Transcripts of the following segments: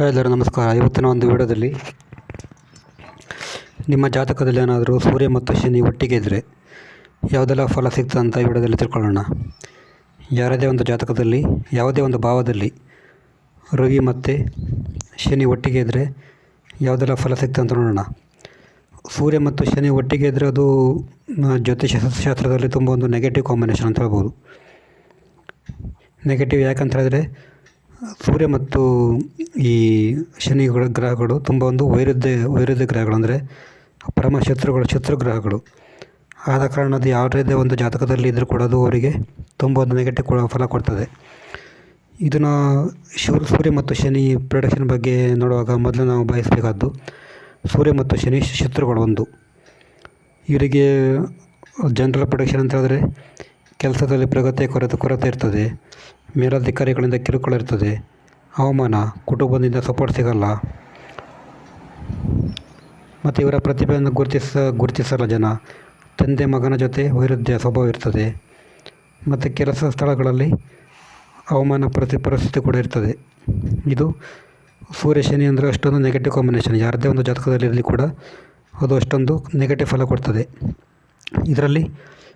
ಎಲ್ಲರೂ, ನಮಸ್ಕಾರ. ಇವತ್ತಿನ ಒಂದು ವಿಡಿಯೋದಲ್ಲಿ ನಿಮ್ಮ ಜಾತಕದಲ್ಲಿ ಏನಾದರೂ ಸೂರ್ಯ ಮತ್ತು ಶನಿ ಒಟ್ಟಿಗೆ ಇದ್ದರೆ ಯಾವುದೆಲ್ಲ ಫಲ ಸಿಗ್ತದೆ ಅಂತ ಈ ವಿಡಿಯೋದಲ್ಲಿ ತಿಳ್ಕೊಳ್ಳೋಣ. ಯಾರದೇ ಒಂದು ಜಾತಕದಲ್ಲಿ, ಯಾವುದೇ ಒಂದು ಭಾವದಲ್ಲಿ ರವಿ ಮತ್ತು ಶನಿ ಒಟ್ಟಿಗೆ ಇದ್ದರೆ ಯಾವುದೆಲ್ಲ ಫಲ ಸಿಗ್ತದೆ ಅಂತ ನೋಡೋಣ. ಸೂರ್ಯ ಮತ್ತು ಶನಿ ಒಟ್ಟಿಗೆ ಇದ್ದರೆ ಅದು ಜ್ಯೋತಿಷ್ಯ ಜ್ಯೋತಿಷ ಶಾಸ್ತ್ರದಲ್ಲಿ ತುಂಬ ಒಂದು ನೆಗೆಟಿವ್ ಕಾಂಬಿನೇಷನ್ ಅಂತ ಹೇಳ್ಬೋದು. ನೆಗೆಟಿವ್ ಯಾಕಂತ ಹೇಳಿದ್ರೆ ಸೂರ್ಯ ಮತ್ತು ಈ ಶನಿ ಗ್ರಹಗಳು ತುಂಬ ಒಂದು ವೈರುಧ್ಯ ವೈರುಧ್ಯ ಗ್ರಹಗಳು ಅಂದರೆ ಪರಮ ಶತ್ರುಗಳು, ಶತ್ರು ಗ್ರಹಗಳು. ಆದ ಕಾರಣ ಅದು ಯಾವುದೇ ಒಂದು ಜಾತಕದಲ್ಲಿ ಇದ್ದರೂ ಕೂಡ ಅದು ಅವರಿಗೆ ತುಂಬ ಒಂದು ನೆಗೆಟಿವ್ ಕೂಡ ಫಲ ಕೊಡ್ತದೆ. ಇದನ್ನು ಶಿವ ಸೂರ್ಯ ಮತ್ತು ಶನಿ ಪ್ರೊಡಕ್ಷನ್ ಬಗ್ಗೆ ನೋಡುವಾಗ ಮೊದಲು ನಾವು ಬಯಸಬೇಕಾದ್ದು ಸೂರ್ಯ ಮತ್ತು ಶನಿ ಶತ್ರುಗಳು ಒಂದು ಇವರಿಗೆ ಜನರಲ್ ಪ್ರೊಡಕ್ಷನ್ ಅಂತ ಹೇಳಿದ್ರೆ ಕೆಲಸದಲ್ಲಿ ಪ್ರಗತಿಯ ಕೊರತೆ ಕೊರತೆ ಇರ್ತದೆ. ಮೇಲಧಿಕಾರಿಗಳಿಂದ ಕಿರುಕುಳ ಇರ್ತದೆ ಅವಮಾನ, ಕುಟುಂಬದಿಂದ ಸಪೋರ್ಟ್ ಸಿಗಲ್ಲ. ಮತ್ತು ಇವರ ಪ್ರತಿಭೆಯನ್ನು ಗುರುತಿಸ, ಗುರುತಿಸಲ್ಲ ಜನ. ತಂದೆ, ಮಗನ ಜೊತೆ ವೈರುಧ್ಯ ಸ್ವಭಾವ ಇರ್ತದೆ. ಮತ್ತು ಕೆಲಸ ಸ್ಥಳಗಳಲ್ಲಿ ಅವಮಾನ ಪ್ರತಿ ಪರಿಸ್ಥಿತಿ ಕೂಡ ಇರ್ತದೆ. ಇದು ಸೂರ್ಯ, ಶನಿ ಅಂದರೆ ಅಷ್ಟೊಂದು ನೆಗೆಟಿವ್ ಕಾಂಬಿನೇಷನ್ ಯಾರದೇ ಒಂದು ಜಾತಕದಲ್ಲಿ ಇರಲಿ ಕೂಡ ಅದು ಅಷ್ಟೊಂದು ನೆಗೆಟಿವ್ ಫಲ ಕೊಡ್ತದೆ. ಇದರಲ್ಲಿ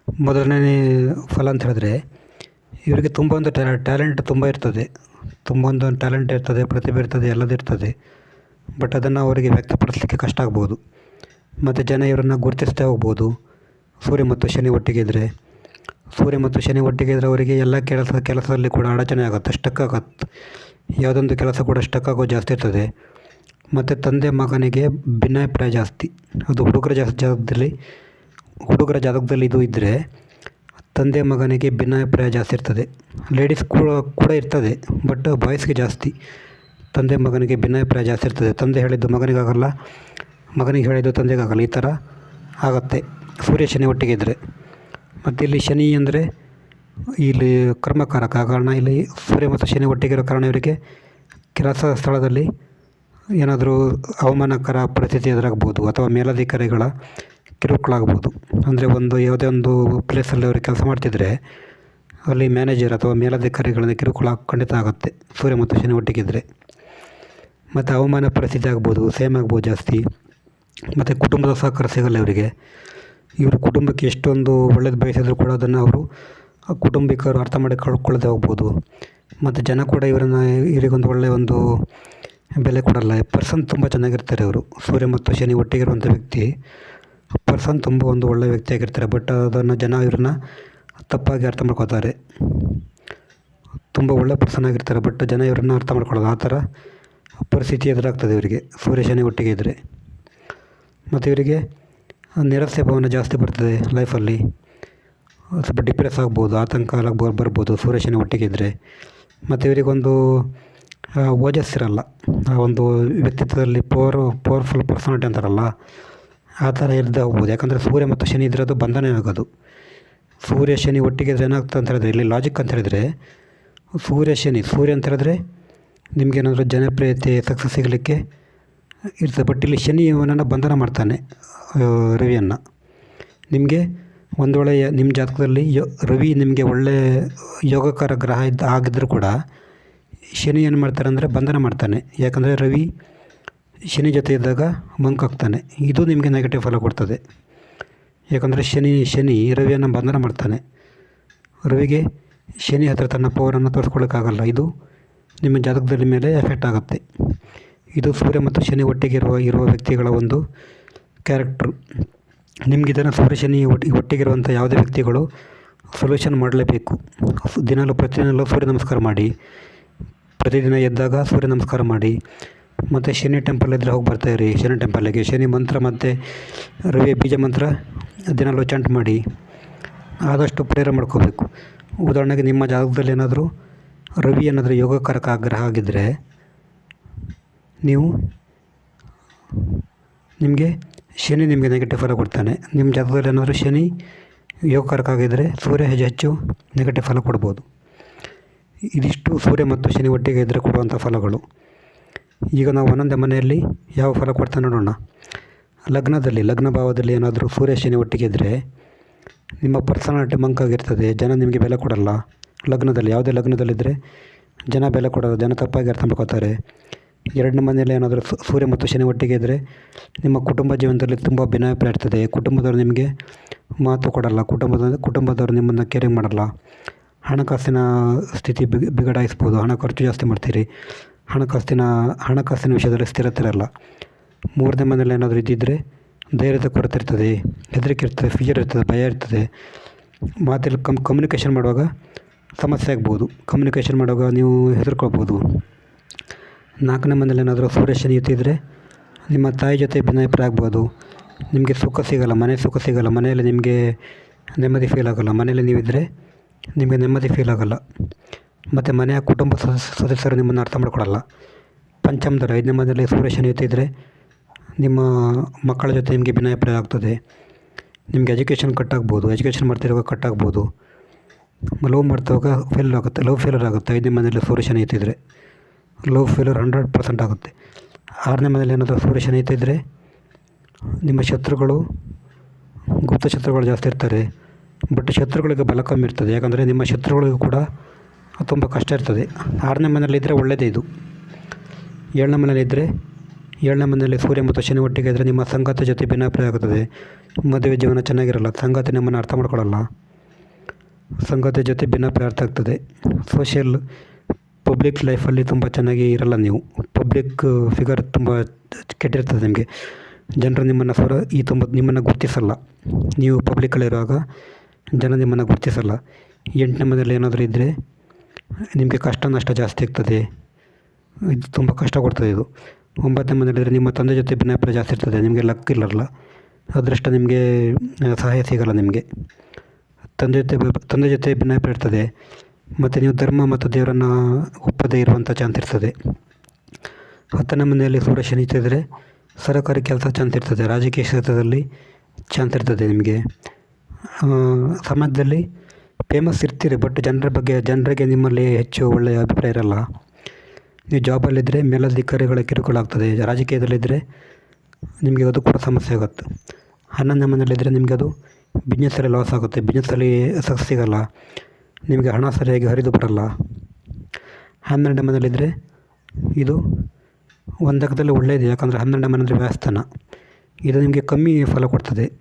ಮೊದಲನೇ ಫಲ ಅಂತ ಹೇಳಿದ್ರೆ, ಇವರಿಗೆ ತುಂಬ ಒಂದು ಟ್ಯಾಲೆಂಟ್ ತುಂಬ ಇರ್ತದೆ. ತುಂಬ ಒಂದು ಟ್ಯಾಲೆಂಟ್ ಇರ್ತದೆ, ಪ್ರತಿಭೆ ಇರ್ತದೆ, ಎಲ್ಲದು ಇರ್ತದೆ. ಬಟ್ ಅದನ್ನು ಅವರಿಗೆ ವ್ಯಕ್ತಪಡಿಸಲಿಕ್ಕೆ ಕಷ್ಟ ಆಗ್ಬೋದು. ಮತ್ತು ಜನ ಇವರನ್ನು ಗುರುತಿಸ್ತಾ ಹೋಗ್ಬೋದು. ಸೂರ್ಯ ಮತ್ತು ಶನಿ ಒಟ್ಟಿಗೆ ಇದ್ದರೆ ಸೂರ್ಯ ಮತ್ತು ಶನಿ ಒಟ್ಟಿಗೆ ಇದ್ದರೆ ಅವರಿಗೆ ಎಲ್ಲ ಕೆಲಸ, ಕೆಲಸದಲ್ಲಿ ಕೂಡ ಅಡಚಣೆ ಆಗುತ್ತೆ ಸ್ಟಕ್ ಆಗತ್ತೆ. ಯಾವುದೊಂದು ಕೆಲಸ ಕೂಡ ಸ್ಟಕ್ ಆಗೋ ಜಾಸ್ತಿ ಇರ್ತದೆ. ಮತ್ತು ತಂದೆ ಮಗನಿಗೆ ಭಿನ್ನಾಭಿಪ್ರಾಯ ಜಾಸ್ತಿ. ಅದು ಹುಡುಗರ ಜಾಸ್ತಿ ಜಾತಕದಲ್ಲಿ ಹುಡುಗರ ಜಾತಕದಲ್ಲಿ ಇದು ಇದ್ದರೆ ತಂದೆ ಮಗನಿಗೆ ಭಿನ್ನಾಭಿಪ್ರಾಯ ಜಾಸ್ತಿ ಇರ್ತದೆ. ಲೇಡೀಸ್ ಕೂಡ ಕೂಡ ಇರ್ತದೆ ಬಟ್ ಬಾಯ್ಸ್ಗೆ ಜಾಸ್ತಿ ತಂದೆ ಮಗನಿಗೆ ಭಿನ್ನಾಭಿಪ್ರಾಯ ಜಾಸ್ತಿ ಇರ್ತದೆ. ತಂದೆ ಹೇಳಿದ್ದು ಮಗನಿಗಾಗಲ್ಲ, ಮಗನಿಗೆ ಹೇಳಿದ್ದು ತಂದೆಗಾಗಲ್ಲ, ಈ ಥರ ಆಗುತ್ತೆ. ಸೂರ್ಯ ಶನಿ ಒಟ್ಟಿಗೆ ಇದ್ದರೆ ಮತ್ತು ಇಲ್ಲಿ ಶನಿ ಅಂದರೆ ಇಲ್ಲಿ ಕರ್ಮಕಾರಕ, ಕಾರಣ ಇಲ್ಲಿ ಸೂರ್ಯ ಮತ್ತು ಶನಿ ಒಟ್ಟಿಗೆ ಇರೋ ಕಾರಣ ಇವರಿಗೆ ಕೆಲಸ ಸ್ಥಳದಲ್ಲಿ ಏನಾದರೂ ಅವಮಾನಕರ ಪರಿಸ್ಥಿತಿ ಎದುರಾಗ್ಬೋದು ಅಥವಾ ಮೇಲಧಿಕಾರಿಗಳ ಕಿರುಕುಳ ಆಗ್ಬೋದು ಅಂದರೆ ಒಂದು ಯಾವುದೇ ಒಂದು ಪ್ಲೇಸಲ್ಲಿ ಅವರು ಕೆಲಸ ಮಾಡ್ತಿದ್ರೆ, ಅಲ್ಲಿ ಮ್ಯಾನೇಜರ್ ಅಥವಾ ಮೇಲಧಿಕಾರಿಗಳಿಂದ ಕಿರುಕುಳ ಖಂಡಿತ ಆಗುತ್ತೆ, ಸೂರ್ಯ ಮತ್ತು ಶನಿ ಒಟ್ಟಿಗಿದ್ದರೆ ಮತ್ತು ಅವಮಾನ ಪರಿಸ್ಥಿತಿ ಆಗ್ಬೋದು, ಸೇಮ್ ಆಗ್ಬೋದು ಜಾಸ್ತಿ. ಮತ್ತು ಕುಟುಂಬದ ಸಹಕಾರ ಸಿಗಲ್ಲ ಅವರಿಗೆ ಇವರು ಕುಟುಂಬಕ್ಕೆ ಎಷ್ಟೊಂದು ಒಳ್ಳೇದು ಬಯಸಿದ್ರು ಕೂಡ ಅದನ್ನು ಅವರು ಕುಟುಂಬಿಕರು ಅರ್ಥ ಮಾಡಿ ಕಳ್ಕೊಳ್ಳೋದೇ ಹೋಗ್ಬೋದು. ಮತ್ತು ಜನ ಕೂಡ ಇವರನ್ನು ಇವರಿಗೊಂದು ಒಳ್ಳೆಯ ಒಂದು ಬೆಲೆ ಕೊಡಲ್ಲ. ಪರ್ಸನ್ ತುಂಬ ಚೆನ್ನಾಗಿರ್ತಾರೆ ಅವರು. ಸೂರ್ಯ ಮತ್ತು ಶನಿ ಒಟ್ಟಿಗಿರುವಂಥ ವ್ಯಕ್ತಿ. ಪರ್ಸನ್ ತುಂಬ ಒಂದು ಒಳ್ಳೆಯ ವ್ಯಕ್ತಿಯಾಗಿರ್ತಾರೆ ಬಟ್ ಅದನ್ನು ಜನ ಇವ್ರನ್ನ ತಪ್ಪಾಗಿ ಅರ್ಥ ಮಾಡ್ಕೋತಾರೆ ತುಂಬ ಒಳ್ಳೆ ಪರ್ಸನ್ ಆಗಿರ್ತಾರೆ, ಬಟ್ ಜನ ಇವ್ರನ್ನ ಅರ್ಥ ಮಾಡ್ಕೊಳ್ಳೋದು ಆ ಥರ ಪರಿಸ್ಥಿತಿ ಎದುರಾಗ್ತದೆ ಇವರಿಗೆ ಸೂರ್ಯಶನಿ ಒಟ್ಟಿಗೆ ಇದ್ದರೆ ಮತ್ತು ಇವರಿಗೆ ನಿರಾಸೆ ಭಾವನೆ ಜಾಸ್ತಿ ಬರ್ತದೆ ಲೈಫಲ್ಲಿ. ಸ್ವಲ್ಪ ಡಿಪ್ರೆಸ್ ಆಗ್ಬೋದು, ಆತಂಕ ಬರ್ ಬರ್ಬೋದು ಸೂರ್ಯಶನಿ ಒಟ್ಟಿಗೆ ಇದ್ದರೆ ಮತ್ತು ಇವರಿಗೊಂದು ಓಜಸ್ ಓಜಸ್ಸಿರಲ್ಲ. ಆ ಒಂದು ವ್ಯಕ್ತಿತ್ವದಲ್ಲಿ ಪವರ್ ಪವರ್ಫುಲ್ ಪರ್ಸನಾಲಿಟಿ ಅಂತಾರಲ್ಲ ಆ ಥರ ಇರದೆ ಹೋಗ್ಬೋದು. ಯಾಕಂದರೆ ಸೂರ್ಯ ಮತ್ತು ಶನಿ ಇದ್ರದ್ದು ಬಂಧನ ಆಗೋದು. ಸೂರ್ಯ, ಶನಿ ಒಟ್ಟಿಗೆ ಇದ್ರೆ ಏನಾಗ್ತದೆ ಅಂತ ಹೇಳಿದ್ರೆ, ಇಲ್ಲಿ ಲಾಜಿಕ್ ಅಂತ ಹೇಳಿದರೆ, ಸೂರ್ಯ, ಶನಿ, ಸೂರ್ಯ ಅಂತ ಹೇಳಿದ್ರೆ ನಿಮಗೇನಾದರೂ ಜನಪ್ರಿಯತೆ ಸಕ್ಸಸ್ ಸಿಗಲಿಕ್ಕೆ ಇರ್ತದೆ. ಬಟ್ ಇಲ್ಲಿ ಶನಿ ಇವನನ್ನು ಬಂಧನ ಮಾಡ್ತಾನೆ ರವಿಯನ್ನು. ನಿಮಗೆ ಒಂದು ವೇಳೆ ನಿಮ್ಮ ಜಾತಕದಲ್ಲಿ ಯೋ, ರವಿ ನಿಮಗೆ ಒಳ್ಳೆಯ ಯೋಗಕಾರ ಗ್ರಹ ಇದ್ದ ಆಗಿದ್ದರೂ ಕೂಡ ಶನಿ ಏನು ಮಾಡ್ತಾರೆ ಅಂದರೆ ಬಂಧನ ಮಾಡ್ತಾನೆ. ಯಾಕಂದರೆ ರವಿ ಶನಿ ಜೊತೆ ಇದ್ದಾಗ ಮಂಕಾಗ್ತಾನೆ ಇದು ನಿಮಗೆ ನೆಗೆಟಿವ್ ಫಲ ಕೊಡ್ತದೆ. ಯಾಕಂದರೆ ಶನಿ ಶನಿ ರವಿಯನ್ನು ಬಂಧನ ಮಾಡ್ತಾನೆ. ರವಿಗೆ ಶನಿ ಹತ್ರ ತನ್ನ ಪವರನ್ನು ತೋರಿಸ್ಕೊಳ್ಳೋಕ್ಕಾಗಲ್ಲ ಇದು ನಿಮ್ಮ ಜಾತಕದಲ್ಲಿ ಮೇಲೆ ಎಫೆಕ್ಟ್ ಆಗುತ್ತೆ. ಇದು ಸೂರ್ಯ ಮತ್ತು ಶನಿ ಒಟ್ಟಿಗೆ ಇರುವ ಇರುವ ವ್ಯಕ್ತಿಗಳ ಒಂದು ಕ್ಯಾರೆಕ್ಟ್ರು ನಿಮಗೆ ಇದನ್ನು ಸೂರ್ಯ, ಶನಿ ಒಟ್ಟಿ, ಒಟ್ಟಿಗಿರುವಂಥ ಯಾವುದೇ ವ್ಯಕ್ತಿಗಳು ಸೊಲ್ಯೂಷನ್ ಮಾಡಲೇಬೇಕು. ದಿನಾಲು ಪ್ರತಿದಿನಲ್ಲೂ ಸೂರ್ಯ ನಮಸ್ಕಾರ ಮಾಡಿ. ಪ್ರತಿದಿನ ಎದ್ದಾಗ ಸೂರ್ಯ ನಮಸ್ಕಾರ ಮಾಡಿ. ಮತ್ತು ಶನಿ ಟೆಂಪಲ್ ಇದ್ದರೆ ಹೋಗಿ ಬರ್ತಾಯಿರಿ ಶನಿ ಟೆಂಪಲ್ಲಿಗೆ ಶನಿ ಮಂತ್ರ ಮತ್ತು ರವಿ ಬೀಜ ಮಂತ್ರ ದಿನಾಲು ಚಂಟ್ ಮಾಡಿ. ಆದಷ್ಟು ಪ್ರೇರ ಮಾಡ್ಕೋಬೇಕು. ಉದಾಹರಣೆಗೆ ನಿಮ್ಮ ಜಾಗದಲ್ಲಿ ಏನಾದರೂ ರವಿ ಏನಾದರೂ ಯೋಗಕಾರಕ ಆಗ್ರಹ ಆಗಿದ್ದರೆ ನೀವು ನಿಮಗೆ ಶನಿ ನಿಮಗೆ ನೆಗೆಟಿವ್ ಫಲ ಕೊಡ್ತಾನೆ. ನಿಮ್ಮ ಜಾಗದಲ್ಲಿ ಏನಾದರೂ ಶನಿ ಯೋಗಕಾರಕ ಆಗಿದ್ದರೆ ಸೂರ್ಯ ಹೆಚ್ಚು ಹೆಚ್ಚು ನೆಗೆಟಿವ್ ಫಲ ಕೊಡ್ಬೋದು. ಇದಿಷ್ಟು ಸೂರ್ಯ ಮತ್ತು ಶನಿ ಒಟ್ಟಿಗೆ ಇದ್ದರೆ ಕೊಡುವಂಥ ಫಲಗಳು. ಈಗ ನಾವು ಒಂದೊಂದೇ ಮನೆಯಲ್ಲಿ ಯಾವ ಫಲ ಕೊಡ್ತಾ ನೋಡೋಣ. ಲಗ್ನದಲ್ಲಿ, ಲಗ್ನ ಭಾವದಲ್ಲಿ ಏನಾದರೂ ಸೂರ್ಯ ಶನಿ ಒಟ್ಟಿಗೆ ಇದ್ದರೆ ನಿಮ್ಮ ಪರ್ಸನಾಲಿಟಿ ಮಂಕಾಗಿರ್ತದೆ ಜನ ನಿಮಗೆ ಬೆಲೆ ಕೊಡಲ್ಲ. ಲಗ್ನದಲ್ಲಿ, ಯಾವುದೇ ಲಗ್ನದಲ್ಲಿದ್ದರೆ ಜನ ಬೆಲೆ ಕೊಡೋದು ಜನ ತಪ್ಪಾಗಿ ಅರ್ಥ ಮಾಡ್ಕೋತಾರೆ. ಎರಡನೇ ಮನೆಯಲ್ಲಿ ಏನಾದರೂ ಸೂರ್ಯ ಮತ್ತು ಶನಿ ಒಟ್ಟಿಗೆ ಇದ್ದರೆ ನಿಮ್ಮ ಕುಟುಂಬ ಜೀವನದಲ್ಲಿ ತುಂಬ ಭಿನ್ನಾಭಿಪ್ರಾಯ ಇರ್ತದೆ. ಕುಟುಂಬದವರು ನಿಮಗೆ ಮಾತು ಕೊಡಲ್ಲ, ಕುಟುಂಬದ, ಕುಟುಂಬದವರು ನಿಮ್ಮನ್ನು ಕೇರಿಂಗ್ ಮಾಡಲ್ಲ. ಹಣಕಾಸಿನ ಸ್ಥಿತಿ ಬಿಗ್, ಬಿಗಡಾಯಿಸ್ಬೋದು, ಹಣ ಖರ್ಚು ಜಾಸ್ತಿ ಮಾಡ್ತೀರಿ. ಹಣಕಾಸಿನ ಹಣಕಾಸಿನ ವಿಷಯದಲ್ಲಿ ಸ್ಥಿರತೆ ಇರಲ್ಲ ಮೂರನೇ ಮನೇಲಿ ಏನಾದರೂ ಇದ್ದಿದ್ದರೆ ಧೈರ್ಯದ ಕೊರತೆ ಇರ್ತದೆ ಹೆದರಿಕೆ ಇರ್ತದೆ ಫಿಯರ್ ಇರ್ತದೆ, ಭಯ ಇರ್ತದೆ. ಮಾತಲ್ಲಿ ಕಮ್ ಕಮ್ಯುನಿಕೇಷನ್ ಮಾಡುವಾಗ ಸಮಸ್ಯೆ ಆಗ್ಬೋದು. ಕಮ್ಯುನಿಕೇಷನ್ ಮಾಡುವಾಗ ನೀವು ಹೆದರ್ಕೊಳ್ಬೋದು. ನಾಲ್ಕನೇ ಮನೇಲಿ ಏನಾದರೂ ಸೂರ್ಯಶನಿ ಇರ್ತಿದ್ದರೆ ನಿಮ್ಮ ತಾಯಿ ಜೊತೆ ಭಿನ್ನಾಭಿಪ್ರಾಯ ಆಗ್ಬೋದು. ನಿಮಗೆ ಸುಖ ಸಿಗಲ್ಲ, ಮನೆ ಸುಖ ಸಿಗಲ್ಲ, ಮನೆಯಲ್ಲಿ ನಿಮಗೆ ನೆಮ್ಮದಿ ಫೀಲ್ ಆಗೋಲ್ಲ. ಮನೆಯಲ್ಲಿ ನೀವಿದ್ದರೆ ನಿಮಗೆ ನೆಮ್ಮದಿ ಫೀಲ್ ಆಗೋಲ್ಲ. ಮತ್ತು ಮನೆಯ ಕುಟುಂಬ ಸದಸ್ಯ ಸದಸ್ಯರು ನಿಮ್ಮನ್ನು ಅರ್ಥ ಮಾಡ್ಕೊಳ್ಳಲ್ಲ ಪಂಚಮದಲ್ಲಿ, ಐದನೇ ಮನೆಯಲ್ಲಿ ಸೂರ್ಯ ಶನಿ ನಿಮ್ಮ ಮಕ್ಕಳ ಜೊತೆ ನಿಮಗೆ ಭಿನ್ನಾಭಿಪ್ರಾಯ ಆಗ್ತದೆ. ನಿಮಗೆ ಎಜುಕೇಷನ್ ಕಟ್ ಆಗ್ಬೋದು ಎಜುಕೇಷನ್ ಮಾಡ್ತಿರುವಾಗ ಕಟ್ ಆಗ್ಬೋದು ಲವ್ ಮಾಡ್ತಾವಾಗ ಫೇಲ್ ಆಗುತ್ತೆ ಲವ್ ಫೇಲರ್ ಆಗುತ್ತೆ. ಐದನೇ ಮನೆಯಲ್ಲಿ ಸೂರ್ಯ ಶನಿ ಇದ್ದರೆ ಲವ್ ಫೇಲರ್ ಹಂಡ್ರೆಡ್ ಪರ್ಸೆಂಟ್ ಆಗುತ್ತೆ. ಆರನೇ ಮನೆಯಲ್ಲಿ ಏನಾದರೂ ಸೂರ್ಯ ಶನಿ ಇದ್ದರೆ ನಿಮ್ಮ ಶತ್ರುಗಳು, ಗುಪ್ತ ಶತ್ರುಗಳು ಜಾಸ್ತಿ ಇರ್ತಾರೆ. ಬಟ್ ಶತ್ರುಗಳಿಗೆ ಬಲ ಕಮ್ಮಿ ಇರ್ತದೆ. ಯಾಕಂದರೆ ನಿಮ್ಮ ಶತ್ರುಗಳಿಗೂ ಕೂಡ ತುಂಬ ಕಷ್ಟ ಇರ್ತದೆ. ಆರನೇ ಮನೆಯಲ್ಲಿದ್ದರೆ ಒಳ್ಳೆಯದೇ ಇದು. ಏಳನೇ ಮನೆಯಲ್ಲಿದ್ದರೆ ಏಳನೇ ಮನೆಯಲ್ಲಿ ಸೂರ್ಯ ಮತ್ತು ಶನಿ ಒಟ್ಟಿಗೆ ಇದ್ದರೆ ನಿಮ್ಮ ಸಂಗಾತಿ ಜೊತೆ ಭಿನ್ನಾಭಿಪ್ರಾಯ ಆಗುತ್ತದೆ. ಮದುವೆ ಜೀವನ ಚೆನ್ನಾಗಿರಲ್ಲ. ಸಂಗಾತಿ ನಿಮ್ಮನ್ನು ಅರ್ಥ ಮಾಡ್ಕೊಳ್ಳಲ್ಲ. ಸಂಗಾತಿ ಜೊತೆ ಭಿನ್ನಾಭಿಪ್ರಾಯ ಅರ್ಥ ಆಗ್ತದೆ. ಸೋಷಿಯಲ್ ಪಬ್ಲಿಕ್ ಲೈಫಲ್ಲಿ ತುಂಬ ಚೆನ್ನಾಗಿ ಇರಲ್ಲ ನೀವು. ಪಬ್ಲಿಕ್ ಫಿಗರ್ ತುಂಬ ಕೆಟ್ಟಿರ್ತದೆ ನಿಮಗೆ. ಜನರು ನಿಮ್ಮನ್ನು ಸ್ವರ ಈ ತುಂಬ ನಿಮ್ಮನ್ನು ಗುರುತಿಸಲ್ಲ. ನೀವು ಪಬ್ಲಿಕ್ಕಲ್ಲಿರುವಾಗ ಜನ ನಿಮ್ಮನ್ನು ಗುರುತಿಸಲ್ಲ. ಎಂಟನೇ ಮನೆಯಲ್ಲಿ ಏನಾದರೂ ಇದ್ದರೆ ನಿಮಗೆ ಕಷ್ಟ, ನಷ್ಟ ಜಾಸ್ತಿ ಆಗ್ತದೆ. ಇದು ತುಂಬ ಕಷ್ಟ ಕೊಡ್ತದೆ ಇದು. ಒಂಬತ್ತನೇ ಮನೆಯಲ್ಲಿದ್ದರೆ ನಿಮ್ಮ ತಂದೆ ಜೊತೆ ಭಿನ್ನಾಭಿಪ್ರಾಯ ಜಾಸ್ತಿ ಇರ್ತದೆ. ನಿಮಗೆ ಲಕ್ ಇರಲ್ಲ. ಅದೃಷ್ಟ ನಿಮಗೆ ಸಹಾಯ ಸಿಗಲ್ಲ ನಿಮಗೆ. ತಂದೆ ಜೊತೆ ತಂದೆ ಜೊತೆ ಭಿನ್ನಾಭಿಪ್ರಾಯ ಇರ್ತದೆ. ಮತ್ತು ನೀವು ಧರ್ಮ ಮತ್ತು ದೇವರನ್ನು ಒಪ್ಪದೇ ಇರುವಂಥ ಚಾನ್ಸ್ ಇರ್ತದೆ. ಹತ್ತನೇ ಮನೆಯಲ್ಲಿ ಸೂರ್ಯ ಶನಿ ಇದ್ದರೆ ಸರಕಾರಿ ಕೆಲಸ ಚಾನ್ಸ್ ಇರ್ತದೆ. ರಾಜಕೀಯ ಕ್ಷೇತ್ರದಲ್ಲಿ ಚಾನ್ಸ್ ಇರ್ತದೆ ನಿಮಗೆ. ಸಮಾಜದಲ್ಲಿ ಫೇಮಸ್ ಇರ್ತೀರಿ ಬಟ್ ಜನರ ಬಗ್ಗೆ, ಜನರಿಗೆ ನಿಮ್ಮಲ್ಲಿ ಹೆಚ್ಚು ಒಳ್ಳೆಯ ಅಭಿಪ್ರಾಯ ಇರಲ್ಲ. ನೀವು ಜಾಬಲ್ಲಿದ್ದರೆ ಮೇಲಧಿಕಾರಿಗಳ ಕಿರುಕುಳ ಆಗ್ತದೆ. ರಾಜಕೀಯದಲ್ಲಿದ್ದರೆ ನಿಮಗೆ ಅದು ಕೂಡ ಸಮಸ್ಯೆ ಆಗುತ್ತೆ. ಹನ್ನೊಂದನೇ ಮನೆಯಲ್ಲಿದ್ದರೆ ನಿಮಗೆ ಅದು ಬಿಸ್ನೆಸ್ಸಲ್ಲಿ ಲಾಸ್ ಆಗುತ್ತೆ. ಬಿಸ್ನೆಸ್ಸಲ್ಲಿ ಸಕ್ಸಸ್ ಸಿಗಲ್ಲ. ನಿಮಗೆ ಹಣ ಸರಿಯಾಗಿ ಹರಿದು ಬರಲ್ಲ. ಹನ್ನೆರಡನೇ ಮನೆಯಲ್ಲಿದ್ದರೆ ಇದು ಒಂದು ಒಳ್ಳೆಯದು ಯಾಕಂದರೆ ಹನ್ನೆರಡನೇ ಮನೆ ಅಂದರೆ ಇದು ನಿಮಗೆ ಕಮ್ಮಿ ಫಲ ಕೊಡ್ತದೆ.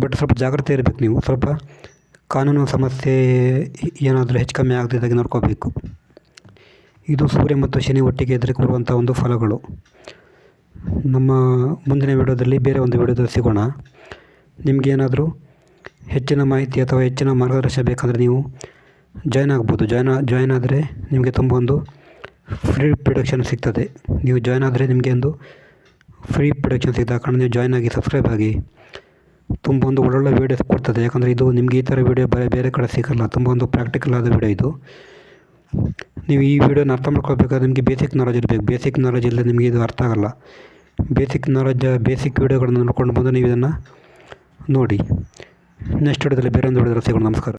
ಬಟ್ ಸ್ವಲ್ಪ ಜಾಗ್ರತೆ ಇರಬೇಕು ನೀವು. ಸ್ವಲ್ಪ ಕಾನೂನು ಸಮಸ್ಯೆ ಏನಾದರೂ ಹೆಚ್ಚು ಕಮ್ಮಿ ಆಗದಿದ್ದಾಗ ನೋಡ್ಕೋಬೇಕು. ಇದು ಸೂರ್ಯ ಮತ್ತು ಶನಿ ಒಟ್ಟಿಗೆ ಎದುರು ಕೊಡುವಂಥ ಒಂದು ಫಲಗಳು. ನಮ್ಮ ಮುಂದಿನ ವಿಡಿಯೋದಲ್ಲಿ ಬೇರೆ ಒಂದು ವಿಡಿಯೋದಲ್ಲಿ ಸಿಗೋಣ. ನಿಮಗೇನಾದರೂ ಹೆಚ್ಚಿನ ಮಾಹಿತಿ ಅಥವಾ ಹೆಚ್ಚಿನ ಮಾರ್ಗದರ್ಶನ ಬೇಕಂದರೆ ನೀವು ಜಾಯ್ನ್ ಆಗ್ಬೋದು. ಜಾಯ್ನ್ ಜಾಯ್ನ್ ಆದರೆ ನಿಮಗೆ ತುಂಬ ಒಂದು ಫ್ರೀ ಪ್ರೊಡಕ್ಷನ್ ಸಿಗ್ತದೆ. ನೀವು ಜಾಯ್ನ್ ಆದರೆ ನಿಮಗೆ ಒಂದು ಫ್ರೀ ಪ್ರೊಡಕ್ಷನ್ ಸಿಗ್ತದೆ. ಕಾರಣ ನೀವು ಜಾಯ್ನ್ ಆಗಿ ಸಬ್ಸ್ಕ್ರೈಬ್ ಆಗಿ ತುಂಬ ಒಂದು ಒಳ್ಳೊಳ್ಳೆ ವೀಡಿಯೋಸ್ ಕೊಡ್ತದೆ. ಯಾಕಂದರೆ ಇದು ನಿಮಗೆ ಈ ಥರ ವೀಡಿಯೋ ಬೇರೆ ಬೇರೆ ಕಡೆ ಸಿಗಲ್ಲ. ತುಂಬ ಒಂದು ಪ್ರಾಕ್ಟಿಕಲ್ ಆದ ವೀಡಿಯೋ ಇದು. ನೀವು ಈ ವಿಡಿಯೋನ ಅರ್ಥ ಮಾಡ್ಕೊಳ್ಬೇಕಾದ್ರೆ ನಿಮಗೆ ಬೇಸಿಕ್ ನಾಲೆಜ್ ಇರಬೇಕು. ಬೇಸಿಕ್ ನಾಲೆಜ್ ಇಲ್ಲದೆ ನಿಮಗೆ ಇದು ಅರ್ಥ ಆಗೋಲ್ಲ. ಬೇಸಿಕ್ ನಾಲೆಜ್ ಬೇಸಿಕ್ ವೀಡಿಯೋಗಳನ್ನು ನೋಡ್ಕೊಂಡು ಬಂದು ನೀವು ಇದನ್ನು ನೋಡಿ. ನೆಕ್ಸ್ಟ್ ವಿಡಿಯೋದಲ್ಲಿ ಬೇರೆ ಒಂದು ವಿಡಿಯೋದಲ್ಲಿ ಸಿಗೋಣ. ನಮಸ್ಕಾರ.